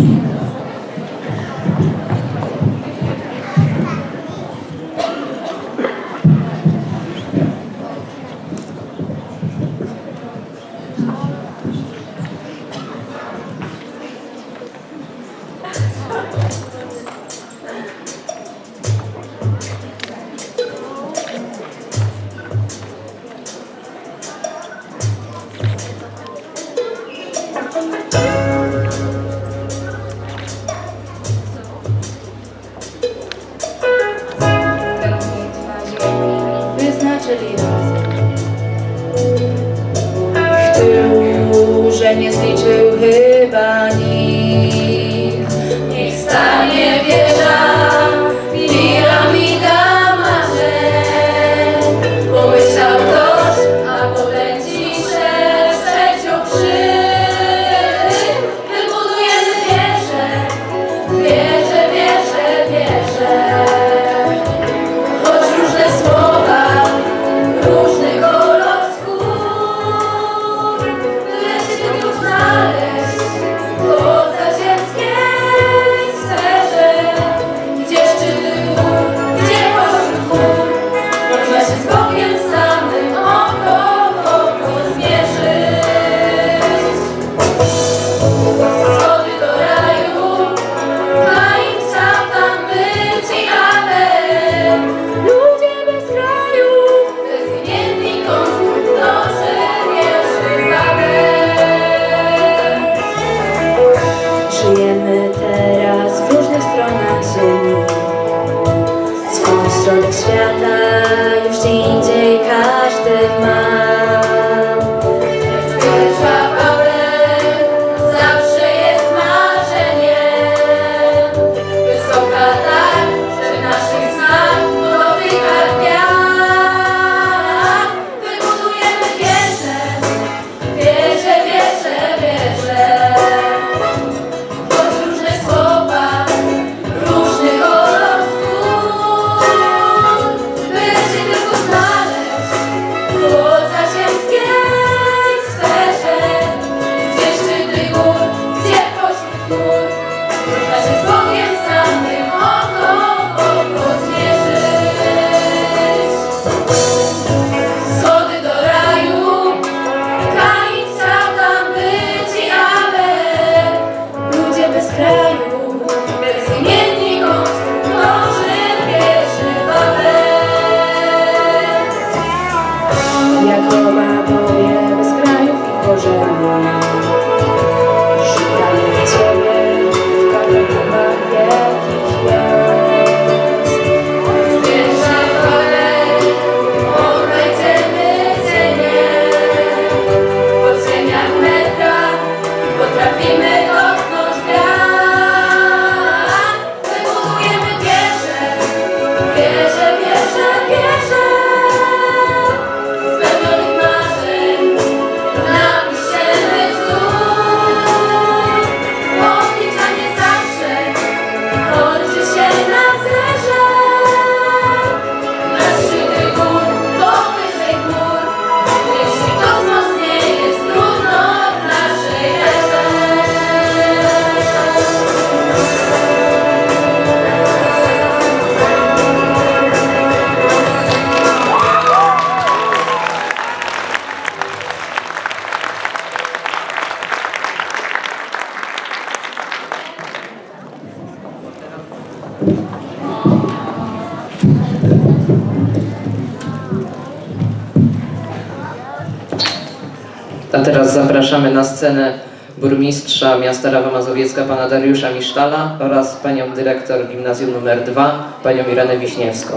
Gracias. And you see liczył chyba. Mas A teraz zapraszamy na scenę burmistrza miasta Rawa Mazowiecka, pana Dariusza Misztala oraz panią dyrektor gimnazjum nr 2, panią Irenę Wiśniewską.